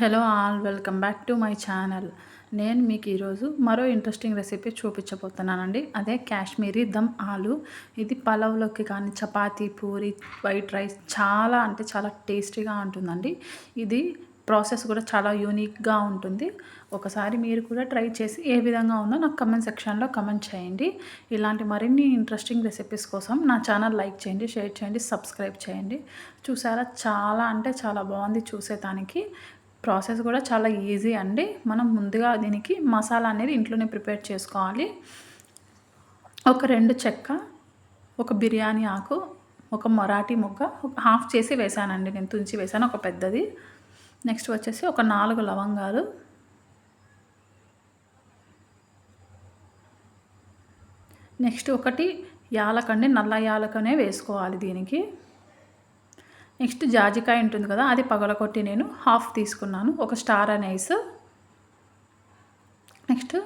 Hello all welcome back to my channel. నేను మీకు ఈరోజు మరో ఇంట్రెస్టింగ్ రెసిపీ చూపించబోతున్నానండి. అదే కాశ్మీరీ దమ్ ఆలు. ఇది పలావ్లోకి కానీ చపాతీ పూరి వైట్ రైస్ చాలా అంటే చాలా టేస్టీగా ఉంటుందండి. ఇది ప్రాసెస్ కూడా చాలా యూనిక్గా ఉంటుంది. ఒకసారి మీరు కూడా ట్రై చేసి ఏ విధంగా ఉందో నాకు కమెంట్ సెక్షన్లో కమెంట్ చేయండి. ఇలాంటి మరిన్ని ఇంట్రెస్టింగ్ రెసిపీస్ కోసం నా ఛానల్ లైక్ చేయండి షేర్ చేయండి సబ్స్క్రైబ్ చేయండి. చూసారా? చాలా అంటే చాలా బాగుంది చూసేదానికి. ప్రాసెస్ కూడా చాలా ఈజీ అండి. మనం ముందుగా దీనికి మసాలా అనేది ఇంట్లోనే ప్రిపేర్ చేసుకోవాలి. ఒక రెండు చెక్క ఒక బిర్యానీ ఆకు ఒక మరాఠీ మొగ్గ హాఫ్ చేసి వేసానండి. నేను తుంచి వేసాను ఒక పెద్దది. నెక్స్ట్ వచ్చేసి ఒక నాలుగు లవంగాలు. నెక్స్ట్ ఒకటి యాలకండి నల్ల యాలకనే వేసుకోవాలి దీనికి. నెక్స్ట్ జాజికాయ ఉంటుంది కదా అది పగలకొట్టి నేను హాఫ్ తీసుకున్నాను. ఒక స్టార్ అనేస్ నెక్స్ట్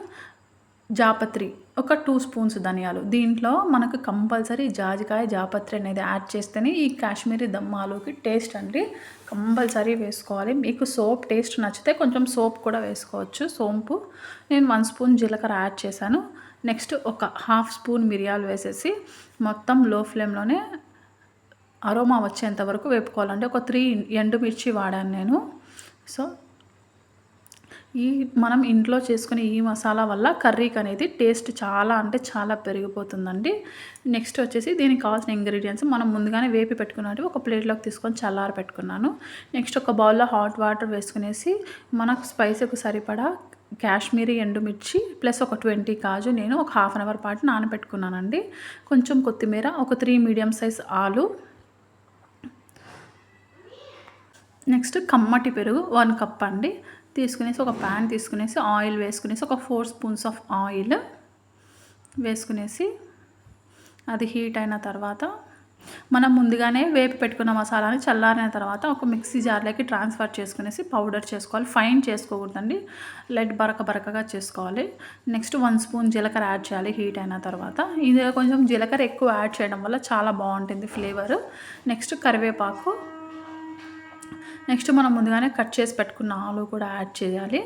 జాపత్రి. ఒక టూ స్పూన్స్ ధనియాలు. దీంట్లో మనకు కంపల్సరీ జాజికాయ జాపత్రి అనేది యాడ్ చేస్తేనే ఈ కాశ్మీరీ దమ్మాలుకి టేస్ట్ అండి కంపల్సరీ వేసుకోవాలి. మీకు సోప్ టేస్ట్ నచ్చితే కొంచెం సోప్ కూడా వేసుకోవచ్చు సోంపు. నేను వన్ స్పూన్ జీలకర్ర యాడ్ చేశాను. నెక్స్ట్ ఒక హాఫ్ స్పూన్ మిరియాలు వేసేసి మొత్తం లో ఫ్లేమ్లోనే అరోమా వచ్చేంత వరకు వేపుకోవాలంటే ఒక త్రీ ఎండుమిర్చి వాడాను నేను. సో ఈ మనం ఇంట్లో చేసుకునే ఈ మసాలా వల్ల కర్రీకి అనేది టేస్ట్ చాలా అంటే చాలా పెరిగిపోతుందండి. నెక్స్ట్ వచ్చేసి దీనికి కావాల్సిన ఇంగ్రీడియంట్స్ మనం ముందుగానే వేపి పెట్టుకున్నట్టు ఒక ప్లేట్లోకి తీసుకొని చల్లారి పెట్టుకున్నాను. నెక్స్ట్ ఒక బౌల్లో హాట్ వాటర్ వేసుకునేసి మనకు స్పైసీకి సరిపడా కాశ్మీరీ ఎండుమిర్చి ప్లస్ ఒక ట్వంటీ కాజు నేను ఒక హాఫ్ అన్ అవర్ పాటు నానబెట్టుకున్నానండి. కొంచెం కొత్తిమీర ఒక త్రీ మీడియం సైజ్ ఆలు నెక్స్ట్ కమ్మటి పెరుగు వన్ కప్ అండి. తీసుకునేసి ఒక ప్యాన్ తీసుకునేసి ఆయిల్ వేసుకునేసి ఒక ఫోర్ స్పూన్స్ ఆఫ్ ఆయిల్ వేసుకునేసి అది హీట్ అయిన తర్వాత మనం ముందుగానే వేపి పెట్టుకున్న మసాలాని చల్లారిన తర్వాత ఒక మిక్సీ జార్లోకి ట్రాన్స్ఫర్ చేసుకునేసి పౌడర్ చేసుకోవాలి. ఫైన్ చేసుకోకూడదండి. లైట్ బరక బరకగా చేసుకోవాలి. నెక్స్ట్ వన్ స్పూన్ జీలకర్ర యాడ్ చేయాలి హీట్ అయిన తర్వాత. ఇది కొంచెం జీలకర్ర ఎక్కువ యాడ్ చేయడం వల్ల చాలా బాగుంటుంది ఫ్లేవర్ నెక్స్ట్ కరివేపాకు నెక్స్ట్ మనం ముందుగానే కట్ చేసి పెట్టుకున్న ఆలు కూడా యాడ్ చేయాలి.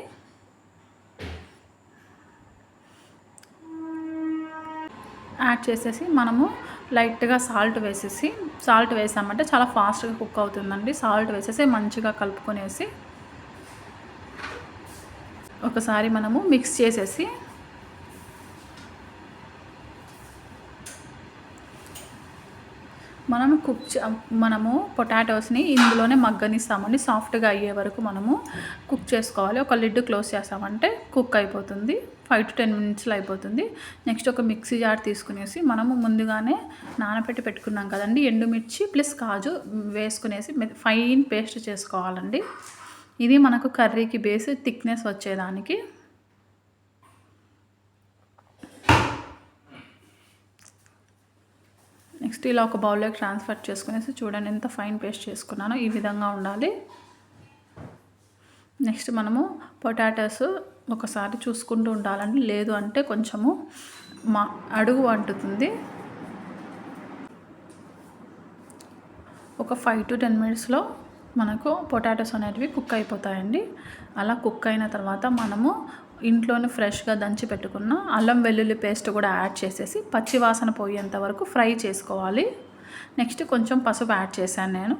యాడ్ చేసేసి మనము లైట్గా సాల్ట్ వేసేసి సాల్ట్ వేసామంటే చాలా ఫాస్ట్గా కుక్ అవుతుందండి. సాల్ట్ వేసేసి మంచిగా కలుపుకొనేసి ఒకసారి మనము మిక్స్ చేసేసి మనం కుక్ మనము పొటాటోస్ని ఇందులోనే మగ్గనిస్తామండి. సాఫ్ట్గా అయ్యే వరకు మనము కుక్ చేసుకోవాలి. ఒక లిడ్ క్లోజ్ చేస్తామంటే కుక్ అయిపోతుంది. ఫైవ్ టు టెన్ మినిట్స్లో అయిపోతుంది. నెక్స్ట్ ఒక మిక్సీ జార్ తీసుకునేసి మనము ముందుగానే నానబెట్టి పెట్టుకున్నాం కదండి ఎండుమిర్చి ప్లస్ కాజు వేసుకునేసి ఫైన్ పేస్ట్ చేసుకోవాలండి. ఇది మనకు కర్రీకి బేస్ థిక్నెస్ వచ్చేదానికి నెక్స్ట్ ఇలా ఒక బౌల్లోకి ట్రాన్స్ఫర్ చేసుకునేసి చూడండి ఎంత ఫైన్ పేస్ట్ చేసుకున్నానో ఈ విధంగా ఉండాలి. నెక్స్ట్ మనము పొటాటోస్ ఒకసారి చూసుకుంటూ ఉండాలండి. లేదు అంటే కొంచెము మా అడుగు అంటుతుంది. ఒక ఫైవ్ టు టెన్ మినిట్స్లో మనకు పొటాటోస్ అనేటివి కుక్ అయిపోతాయండి. అలా కుక్ అయిన తర్వాత మనము ఇంట్లోనే ఫ్రెష్గా దంచి పెట్టుకున్న అల్లం వెల్లుల్లి పేస్ట్ కూడా యాడ్ చేసేసి పచ్చివాసన పోయేంత వరకు ఫ్రై చేసుకోవాలి. నెక్స్ట్ కొంచెం పసుపు యాడ్ చేశాను నేను.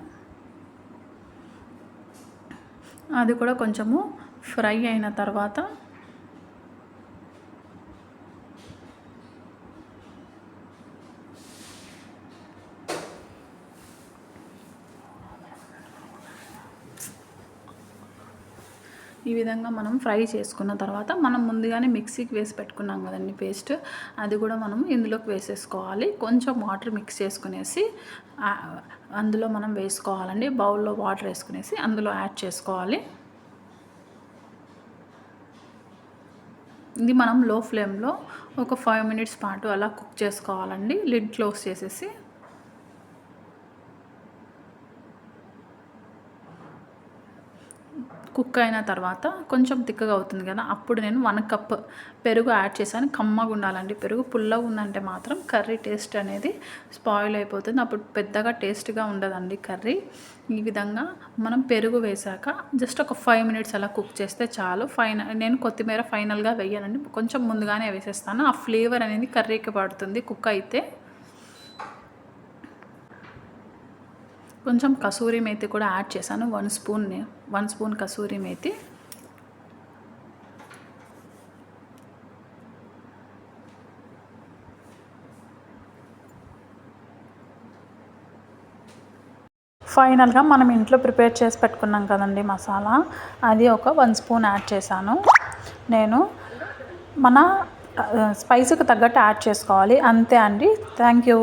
అది కూడా కొంచెము ఫ్రై అయిన తర్వాత ఈ విధంగా మనం ఫ్రై చేసుకున్న తర్వాత మనం ముందుగానే మిక్సీకి వేసి పెట్టుకున్నాం కదండి పేస్ట్. అది కూడా మనం ఇందులోకి వేసేసుకోవాలి. కొంచెం వాటర్ మిక్స్ చేసుకునేసి అందులో మనం వేసుకోవాలండి. బౌల్లో వాటర్ వేసుకునేసి అందులో యాడ్ చేసుకోవాలి. ఇది మనం లో ఫ్లేమ్లో ఒక ఫైవ్ మినిట్స్ పాటు అలా కుక్ చేసుకోవాలండి. లిడ్ క్లోజ్ చేసేసి కుక్ అయిన తర్వాత కొంచెం తిక్కగా అవుతుంది కదా అప్పుడు నేను వన్ కప్ పెరుగు యాడ్ చేశాను. కమ్మగా ఉండాలండి పెరుగు. పుల్లగా ఉందంటే మాత్రం కర్రీ టేస్ట్ అనేది స్పాయిల్ అయిపోతుంది. అప్పుడు పెద్దగా టేస్ట్గా ఉండదండి కర్రీ. ఈ విధంగా మనం పెరుగు వేసాక జస్ట్ ఒక ఫైవ్ మినిట్స్ అలా కుక్ చేస్తే చాలు. ఫైనల్ నేను కొత్తిమీర ఫైనల్గా వేయనండి. కొంచెం ముందుగానే వేసేస్తాను. ఆ ఫ్లేవర్ అనేది కర్రీకి పడుతుంది. కుక్ అయితే కొంచెం కసూరి మేతి కూడా యాడ్ చేశాను. One spoon one spoon kasuri methi. ఫైనల్గా మనం ఇంట్లో ప్రిపేర్ చేసి పెట్టుకున్నాం కదండి మసాలా. అది ఒక వన్ స్పూన్ యాడ్ చేశాను. నేను మన స్పైస్కి తగ్గట్టు యాడ్ చేసుకోవాలి. అంతే అండి. Thank you.